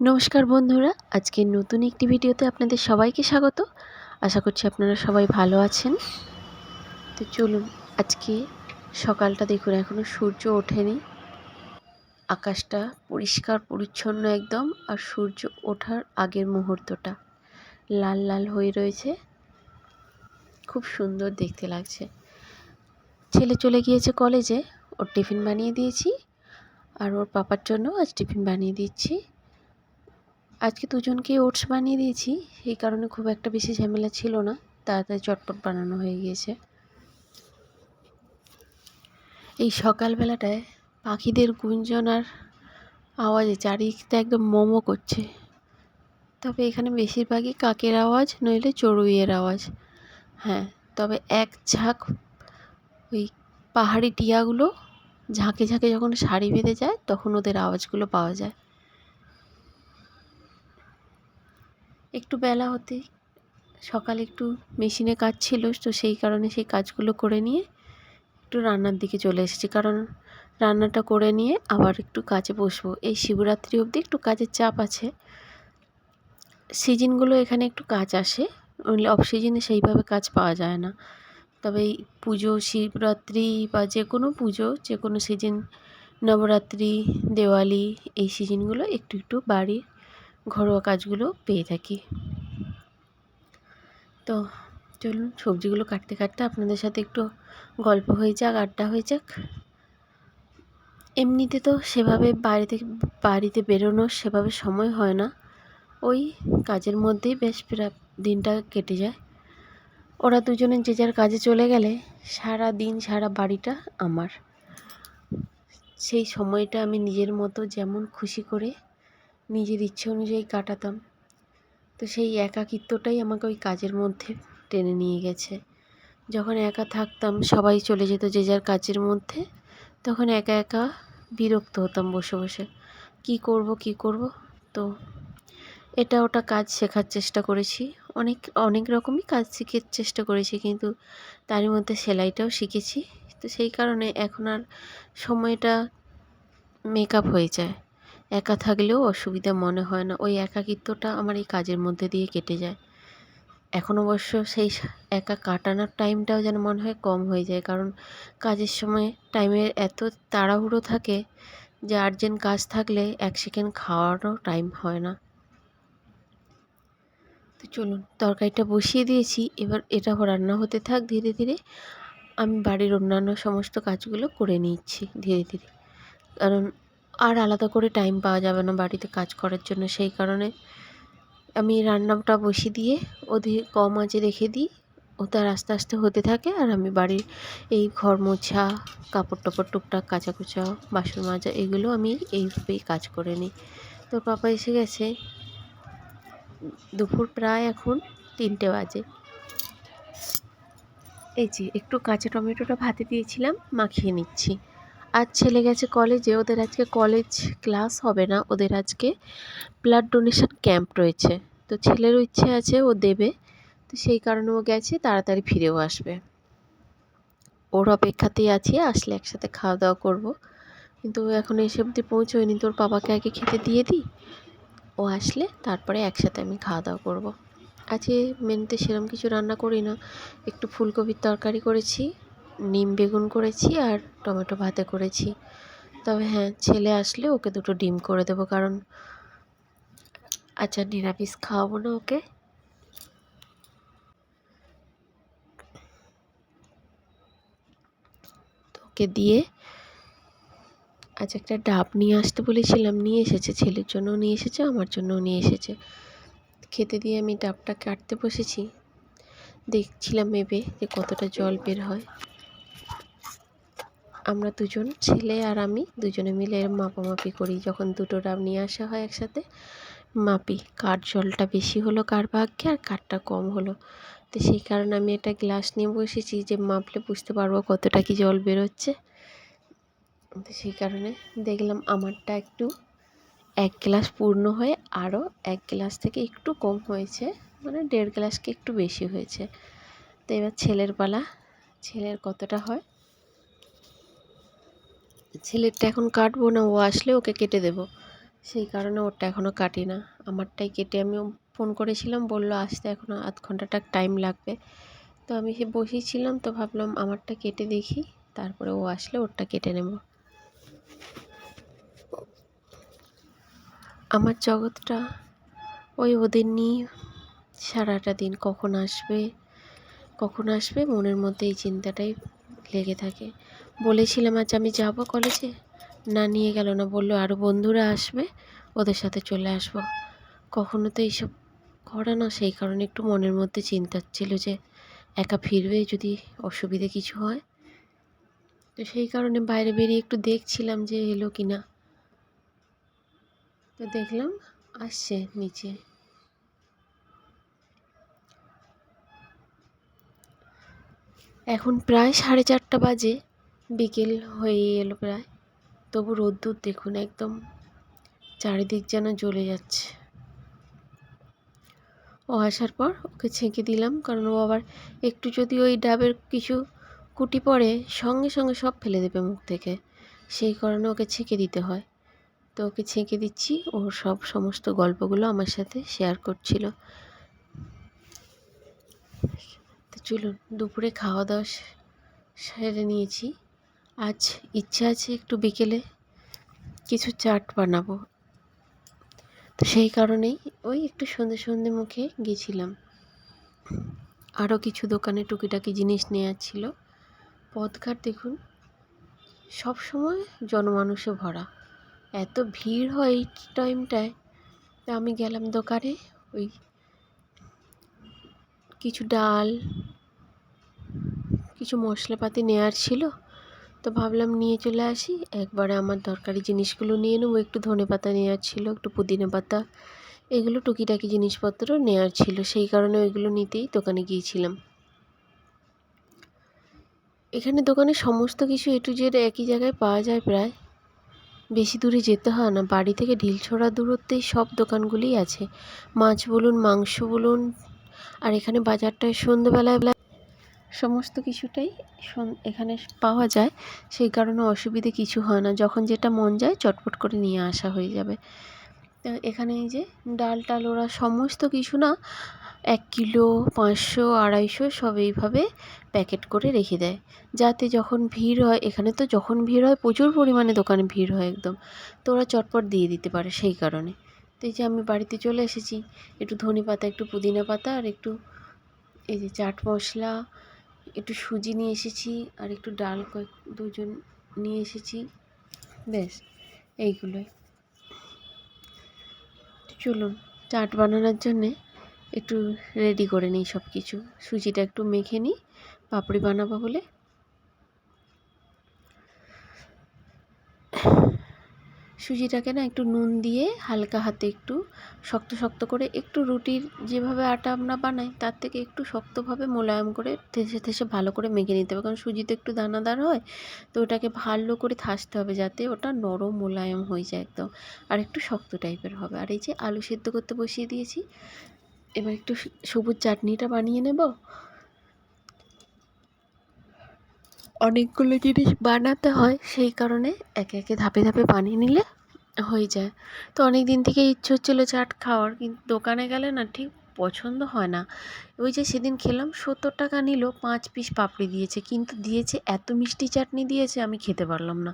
নমস্কার বন্ধুরা, আজকে নতুন একটি ভিডিওতে আপনাদের সবাইকে স্বাগত। আশা করছি আপনারা সবাই ভালো আছেন। তো চলুন, আজকে সকালটা দেখুন এখনও সূর্য ওঠেনি। আকাশটা পরিষ্কার, পরিচ্ছন্ন একদম, আর সূর্য ওঠার আগের মুহূর্তটা লাল লাল হয়ে রয়েছে। খুব সুন্দর দেখতে লাগছে। ছেলে চলে গিয়েছে কলেজে, ওর টিফিন বানিয়ে দিয়েছি, আর ওর পাপার জন্য আজ টিফিন বানিয়ে দিচ্ছি। আজকে দুজনকে ওটস বানিয়ে দিয়েছি। এই কারণে খুব একটা বেশি ঝামেলা ছিল না। তাড়াতাড়ি চটপট বানানো হয়ে গিয়েছে। এই সকালবেলাটায় পাখিদের গুঞ্জন আর আওয়াজে চারিদিকটা একদম মোমো করছে। তবে এখানে বেশিরভাগই কাকের আওয়াজ, নইলে চড়ুইয়ের আওয়াজ। হ্যাঁ তবে এক ঝাঁক ওই পাহাড়ি টিয়াগুলো ঝাঁকে ঝাঁকে যখন শাড়ি বেঁধে যায়, তখন ওদের আওয়াজগুলো পাওয়া যায়। একটু বেলা হতে সকালে একটু মেশিনে কাজ ছিল, তো সেই কারণে সেই কাজগুলো করে নিয়ে একটু রান্নার দিকে চলে এসেছি। কারণ রান্নাটা করে নিয়ে আবার একটু কাজে বসবো। এই শিবরাত্রি অবধি একটু কাজের চাপ আছে। সিজনগুলো এখানে একটু কাজ আসে অফ সিজনে সেইভাবে কাজ পাওয়া যায় না। তবে এই পুজো, শিবরাত্রি বা যে কোনো পুজো, যে কোনো সিজন নবরাত্রি, দেওয়ালি, এই সিজনগুলো একটু একটু বাড়ির ঘরোয়া কাজগুলো পেয়ে থাকি। তো চলুন, সবজিগুলো কাটতে কাটতে আপনাদের সাথে একটু গল্প হয়ে যাক, আড্ডা হয়ে যাক। এমনিতে তো সেভাবে বাইরে থেকে, বাড়িতে বেরোনোর সেভাবে সময় হয় না। ওই কাজের মধ্যেই বেশ প্রায় দিনটা কেটে যায়। ওরা দুজনে যে যার কাজে চলে গেলে সারা দিন, সারা বাড়িটা আমার। সেই সময়টা আমি নিজের মতো যেমন খুশি করে নিজের ইচ্ছে অনুযায়ী কাটাতাম। তো সেই একাকিত্বটাই আমাকে ওই কাজের মধ্যে টেনে নিয়ে গেছে। যখন একা থাকতাম, সবাই চলে যেত যে যার কাজের মধ্যে, তখন একা একা বিরক্ত হতাম বসে বসে। কি করব কি করব? তো এটা ওটা কাজ শেখার চেষ্টা করেছি। অনেক অনেক রকমই কাজ শিখে চেষ্টা করেছি, কিন্তু তারই মধ্যে সেলাইটাও শিখেছি। তো সেই কারণে এখন আর সময়টা মেকআপ হয়ে যায়। একা থাকলেও অসুবিধা মনে হয় না। ওই একাকিত্বটা আমার এই কাজের মধ্যে দিয়ে কেটে যায়। এখন অবশ্য সেই একা কাটানোর টাইমটাও যেন মনে হয় কম হয়ে যায়। কারণ কাজের সময় টাইমের এত তাড়াহুড়ো থাকে যে আর্জেন্ট কাজ থাকলে এক সেকেন্ড খাওয়ারও টাইম হয় না। তো চলুন, তরকারিটা বসিয়ে দিয়েছি। এবার এটা রান্না হতে থাক ধীরে ধীরে। আমি বাড়ির অন্যান্য সমস্ত কাজগুলো করে নিচ্ছি ধীরে ধীরে। কারণ আর আলাদা করে টাইম পাওয়া যাবে না বাড়িতে কাজ করার জন্য। সেই কারণে আমি রান্নাটা বসিয়ে দিয়ে ওদের কম আঁচে রেখে দিই। তার আস্তে আস্তে হতে থাকে আর আমি বাড়ির এই ঘর মোছা, কাপড় টাপড় টুকটাক, কাচা কুচা, বাসন মাজা এগুলো আমি এইভাবেই কাজ করে নিই। তো পাপা এসে গেছে। দুপুর প্রায় এখন তিনটে বাজে। এই যে একটু কাঁচা টমেটোটা ভাতে দিয়েছিলাম, মাখিয়ে নিচ্ছি। আজ ছেলে গেছে কলেজে ওদের আজকে কলেজ ক্লাস হবে না, ওদের আজকে ব্লাড ডোনেশন ক্যাম্প রয়েছে। তো ছেলেরও ইচ্ছে আছে, ও দেবে, তো সেই কারণে ও গেছে, তাড়াতাড়ি ফিরেও আসবে। ওর অপেক্ষাতেই আছি, আসলে একসাথে খাওয়া দাওয়া করব। কিন্তু এখন এসে অবধি পৌঁছোয়নি, তোর বাবাকে আগে খেতে দিয়ে দিই? ও আসলে, তারপরে একসাথে আমি খাওয়া দাওয়া করব। আজকে মেনুতে সেরকম কিছু রান্না করি না একটু ফুলকপির তরকারি করেছি। নিম বেগুন করেছি আর টমেটো ভাতে করেছি। তবে হ্যাঁ ছেলে আসলে ওকে দুটো ডিম করে দেবো কারণ আচ্ছা নিরামিষ খাওয়াবো না ওকে। ওকে দিয়ে আজ একটা ডাব নিয়ে আসতে বলেছিলাম, নিয়ে এসেছে, ছেলের জন্যও নিয়ে এসেছে, আমার জন্যও নিয়ে এসেছে। খেতে দিয়ে আমি ডাবটা কাটতে বসেছি। দেখছিলাম ভেবে যে কতটা জল বের হয়। আমরা দুজন ছেলে আর আমি দুজনে মিলে মাপামাপি করি। যখন দুটো ডাব নিয়ে আসা হয় একসাথে, মাপি কার জলটা বেশি হলো কার ভাগ্যে আর কারটা কম হলো। তো সেই কারণে আমি একটা গ্লাস নিয়ে বসেছি যে মাপলে বুঝতে পারব কতটা কি জল বেরোচ্ছে। তো সেই কারণে দেখলাম আমারটা একটু এক গ্লাস পূর্ণ হয়ে আরও এক গ্লাস থেকে একটু কম হয়েছে মানে দেড় গ্লাসকে একটু বেশি হয়েছে। তো এবার ছেলের পালা, ছেলের কতটা হয় ছেলেরটা এখন কাটবো না, ও আসলে ওকে কেটে দেব। সেই কারণে ওরটা এখনও কাটি না। আমারটাই কেটে আমি ফোন করেছিলাম, বলল, আসতে এখনও আধ ঘন্টাটা টাইম লাগবে। তো আমি সে বসেছিলাম, তো ভাবলাম, আমারটা কেটে দেখি। তারপরে ও আসলে ওরটা কেটে নেব। আমার জগৎটা ওই ওদের নিয়ে সারাটা দিন কখন আসবে কখন আসবে, মনের মধ্যে এই চিন্তাটাই লেগে থাকে। বলেছিলাম আজ আমি যাব কলেজে। না, নিয়ে গেল না, বলল আরও বন্ধুরা আসবে, ওদের সাথে চলে আসব। কখনো তো এইসব করে না, সেই কারণে একটু মনের মধ্যে চিন্তা ছিল যে একা ফিরবে যদি অসুবিধে কিছু হয়। তো সেই কারণে বাইরে বেরিয়ে একটু দেখছিলাম যে এলো কি না। তো দেখলাম আসছে নিচে। এখন প্রায় সাড়ে চারটা বাজে। বিকেল হয়ে এলো প্রায়। তবু রোদ্দুর দেখুন একদম চারিদিক যেন জ্বলে যাচ্ছে। ও আসার পর ওকে ছেঁকে দিলাম, কারণ ও আবার একটু যদি ওই ডাবের কিছু কুটি পড়ে সঙ্গে সঙ্গে সব ফেলে দেবে মুখ থেকে। সেই কারণে ওকে ছেঁকে দিতে হয়। তো ওকে ছেঁকে দিচ্ছি, ও সব সমস্ত গল্পগুলো আমার সাথে শেয়ার করছিল। তো চলুন, দুপুরে খাওয়া দাওয়া সেরে নিয়েছি। আজ ইচ্ছা আছে একটু বিকেলে কিছু চাট বানাবো। তো সেই কারণেই ওই একটু সন্ধে সন্ধে মুখে গেছিলাম আরও কিছু দোকানে টুকিটাকি জিনিস নেওয়ার ছিল। পথঘাট দেখুন, সব সময় জনমানুষে ভরা। এত ভিড় হয় এই টাইমটায় আমি গেলাম দোকানে, ওই কিছু ডাল, কিছু মশলাপাতি নেওয়ার ছিল। তো ভাবলাম নিয়ে চলে আসি। একবারে আমার দরকারি জিনিসগুলো নিয়ে নেব। একটু ধনে পাতা নেওয়ার ছিল, একটু পুদিনা পাতা। এগুলো টুকিটাকি জিনিসপত্র নেওয়ার ছিল। সেই কারণে ওইগুলো নিতেই দোকানে গিয়েছিলাম। এখানে দোকানে সমস্ত কিছু এ টু জেড একই জায়গায় পাওয়া যায় প্রায়। বেশি দূরে যেতে হয় না। বাড়ি থেকে ঢিলছোড়া দূরত্বেই সব দোকানগুলিই আছে। মাছ বলুন, মাংস বলুন, আর এখানে বাজারটায় সন্ধ্যেবেলায় সমস্ত কিছুটাই এখানে পাওয়া যায়। সেই কারণে অসুবিধে কিছু হয় না। যখন যেটা মন যায় চটপট করে নিয়ে আসা হয়ে যাবে। এখানে এই যে ডাল টাল ওরা সমস্ত কিছু না এক কিলো, পাঁচশো, আড়াইশো সব এইভাবে প্যাকেট করে রেখে দেয়। যাতে যখন ভিড় হয়, এখানে তো যখন ভিড় হয় প্রচুর পরিমাণে দোকানে ভিড় হয় একদম। তো ওরা চটপট দিয়ে দিতে পারে সেই কারণে। তো এই যে আমি বাড়িতে চলে এসেছি, একটু ধনে পাতা একটু পুদিনা পাতা আর একটু এই যে চাট মশলা একটু সুজি নিয়ে এসেছি আর একটু ডাল কয়েক দুজন নিয়ে এসেছি। ব্যাস এইগুলোই। চলুন, চাট বানানোর জন্যে একটু রেডি করে নিই সব কিছু সুজিটা একটু মেখে নিই, পাপড়ি বানাবো বলে। সুজিটাকে না একটু নুন দিয়ে হালকা হাতে একটু শক্ত শক্ত করে একটু রুটির যেভাবে আটা আমরা বানাই, তার থেকে একটু শক্তভাবে মোলায়েম করে থেসে থেসে ভালো করে মেখে নিতে হবে। কারণ সুজি তো একটু দানাদার হয়, তো ওটাকে ভালো করে থাসতে হবে যাতে ওটা নরম মোলায়েম হয়ে যায় একদম। আর একটু শক্ত টাইপের হবে। আর এই যে আলু সেদ্ধ করতে বসিয়ে দিয়েছি, এবার একটু সবুজ চাটনিটা বানিয়ে নেব। অনেকগুলো জিনিস বানাতে হয়, সেই কারণে একে একে ধাপে ধাপে বানিয়ে নিলে হয়ে যায়। তো অনেক দিন থেকে ইচ্ছে হচ্ছিল চাট খাওয়ার, কিন্তু দোকানে গেলে না ঠিক পছন্দ হয় না। ওই যে সেদিন খেলাম, সত্তর টাকা নিল, পাঁচ পিস পাপড়ি দিয়েছে, কিন্তু দিয়েছে এত মিষ্টি চাটনি দিয়েছে, আমি খেতে পারলাম না।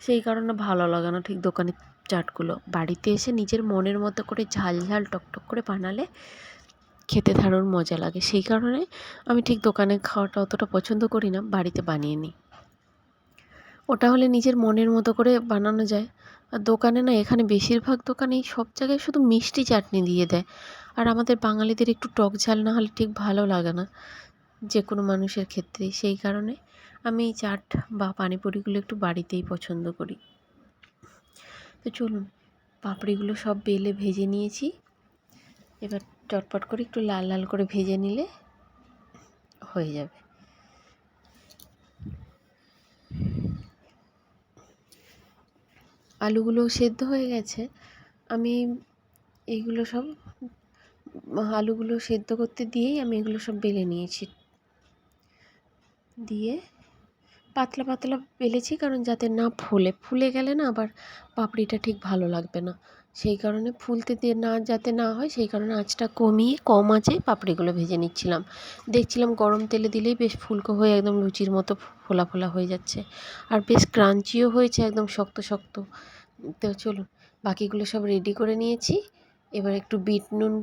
সেই কারণে ভালো লাগে না ঠিক দোকানের চাটগুলো। বাড়িতে এসে নিজের মনের মতো করে ঝাল ঝাল টকটক করে বানালে খেতে দারুণ মজা লাগে। সেই কারণে আমি ঠিক দোকানে খাওয়াটা অতটা পছন্দ করি না, বাড়িতে বানিয়ে নিই। ওটা হলে নিজের মনের মতো করে বানানো যায়। আর দোকানে না এখানে বেশিরভাগ দোকানেই সব জায়গায় শুধু মিষ্টি চাটনি দিয়ে দেয়। আর আমাদের বাঙালিদের একটু টক ঝাল না হলে ঠিক ভালো লাগে না যে কোনো মানুষের ক্ষেত্রেই সেই কারণে আমি এই চাট বা পানিপুরিগুলো একটু বাড়িতেই পছন্দ করি। তো চলুন, পাপড়িগুলো সব বেলে ভেজে নিয়েছি। এবার চটপট করে একটু লাল লাল করে ভেজে নিলে হয়ে যাবে। আলুগুলো সেদ্ধ হয়ে গেছে। আমি এইগুলো সব, আলুগুলো সেদ্ধ করতে দিয়েই আমি এগুলো সব বেলে নিয়েছি। দিয়ে পাতলা পাতলা বেলেছি কারণ যাতে না ফুলে। ফুলে গেলে না আবার পাপড়িটা ঠিক ভালো লাগবে না। সেই কারণে ফুলতে দিয়ে না, যাতে না হয় সেই কারণে আঁচটা কমিয়ে কম আঁচে পাপড়িগুলো ভেজে নিচ্ছিলাম। দেখছিলাম গরম তেলে দিলেই বেশ ফুলকো হয়ে একদম লুচির মতো ফোলা ফোলা হয়ে যাচ্ছে। আর বেশ ক্রাঞ্চিও হয়েছে একদম শক্ত শক্ত। তো চলুন, বাকিগুলো সব রেডি করে নিয়েছি। এবার একটু বিট নুন,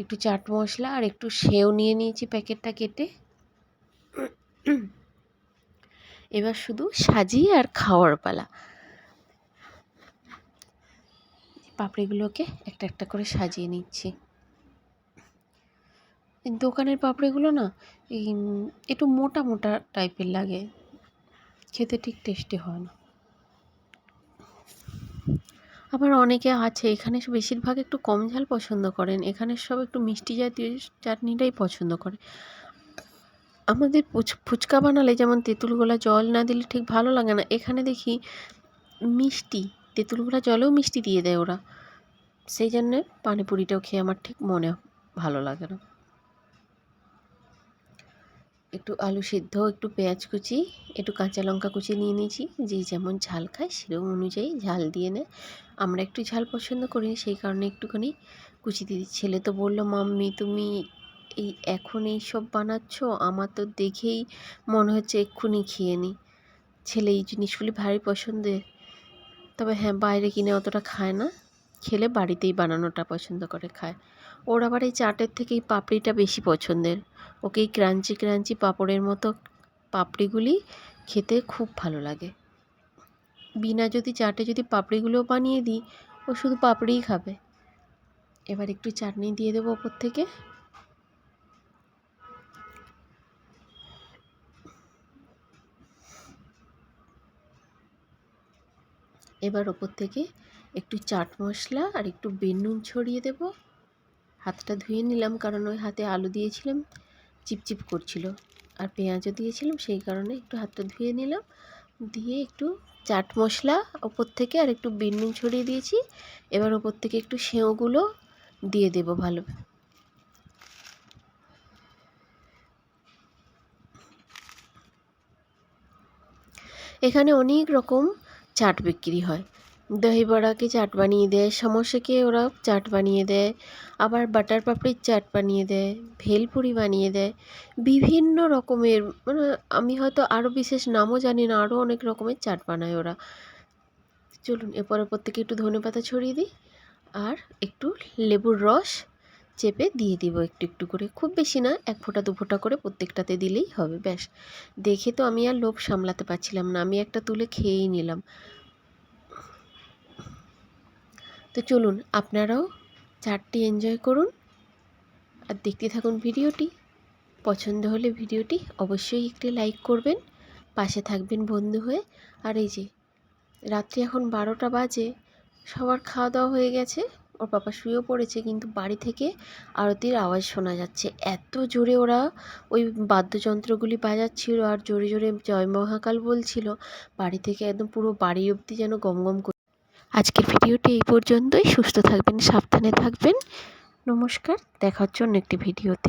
একটু চাট মশলা আর একটু সেও নিয়ে নিয়েছি প্যাকেটটা কেটে। এবার শুধু সাজিয়ে আর খাওয়ার পালা। পাপড়িগুলোকে একটা একটা করে সাজিয়ে নিচ্ছি। দোকানের পাপড়িগুলো না, এই একটু মোটা মোটা টাইপের লাগে। খেতে ঠিক টেস্টি হয় না। আবার অনেকে আছে, এখানে বেশিরভাগ একটু কম ঝাল পছন্দ করেন, এখানে সব একটু মিষ্টি জাতীয় চাটনিটাই পছন্দ করে। আমাদের ফুচকা বানালে যেমন তেঁতুল গোলা জল না দিলে ঠিক ভালো লাগে না। এখানে দেখি মিষ্টি তেঁতুল গোলা জলেও মিষ্টি দিয়ে দেয় ওরা। সেই জন্যে পানিপুরিটাও খেয়ে আমার ঠিক মনে ভালো লাগে না। একটু আলু সিদ্ধ, একটু পেঁয়াজ কুচি, একটু কাঁচা লঙ্কা কুচি নিয়ে নিয়েছি। যে যেমন ঝাল খায় সেরকম অনুযায়ী ঝাল দিয়ে নেয় আমরা একটু ঝাল পছন্দ করি সেই কারণে একটুখানি কুচি দিয়ে ছেলে তো বলল, মাম্মি, তুমি এই এখন এই সব বানাচ্ছ? আমার তো দেখেই মনে হচ্ছে এক্ষুনি খেয়ে নিই ছেলে এই জিনিসগুলি ভারী পছন্দের। তবে হ্যাঁ বাইরে কিনে অতটা খায় না। খেলে বাড়িতেই বানানোটা পছন্দ করে খায়। ওর আবার এই চাটের থেকে এই পাপড়িটা বেশি পছন্দের। ওকে এই ক্রাঞ্চি ক্রাঞ্চি পাঁপড়ের মতো পাপড়িগুলি খেতে খুব ভালো লাগে। বিনা যদি চাটে যদি পাপড়িগুলোও বানিয়ে দিই, ও শুধু পাপড়িই খাবে। এবার একটু চাটনি দিয়ে দেবো ওপর থেকে। এবার ওপর থেকে একটু চাট মশলা আর একটু বেনুন ছড়িয়ে দেব। হাতটা ধুয়ে নিলাম কারণ ওই হাতে আলু দিয়েছিলাম, চিপচিপ করছিল। আর পেঁয়াজও দিয়েছিলাম, সেই কারণে একটু হাতটা ধুয়ে নিলাম। দিয়ে একটু চাট মশলা ওপর থেকে আর একটু বেনুন ছড়িয়ে দিয়েছি। এবার ওপর থেকে একটু সেঁওগুলো দিয়ে দেব ভালো। এখানে অনেক রকম চাট বিক্রি হয়। দই বড়াকে চাট বানিয়ে দেয় সমোসাকে ওরা চাট বানিয়ে দেয়, আবার বাটার পাপড়ির চাট বানিয়ে দেয়, ভেলপুরি বানিয়ে দেয়। বিভিন্ন রকমের মানে আমি হয়তো আরও বিশেষ নামও জানি না আরও অনেক রকমের চাট বানায় ওরা। চলুন এরপর থেকে একটু ধনে পাতা ছড়িয়ে দিই, আর একটু লেবুর রস চেপে দিয়ে দিব একটু একটু করে। খুব বেশি না, এক ফোঁটা, দু ফোঁটা করে প্রত্যেকটাতে দিলেই হবে, ব্যাস। দেখে তো আমি আর লোভ সামলাতে পারছিলাম না, আমি একটা তুলে খেয়েই নিলাম। তো চলুন, আপনারাও চারটি এনজয় করুন আর দেখতে থাকুন ভিডিওটি। পছন্দ হলে ভিডিওটি অবশ্যই একটি লাইক করবেন, পাশে থাকবেন বন্ধু হয়ে। আর এই যে, রাত্রি এখন বারোটা বাজে, সবার খাওয়া দাওয়া হয়ে গেছে। ওর পাপা শুয়েও পড়েছে, কিন্তু বাড়ি থেকে আরতির আওয়াজ শোনা যাচ্ছে। এত জোরে ওরা ওই বাদ্যযন্ত্রগুলি বাজাচ্ছিল আর জোরে জোরে জয় মহাকাল বলছিল। বাড়ি থেকে একদম পুরো বাড়ি অবধি যেন গম গম করে আজকের ভিডিওটি এই পর্যন্তই। সুস্থ থাকবেন, সাবধানে থাকবেন। নমস্কার। দেখার জন্য একটি ভিডিওতে।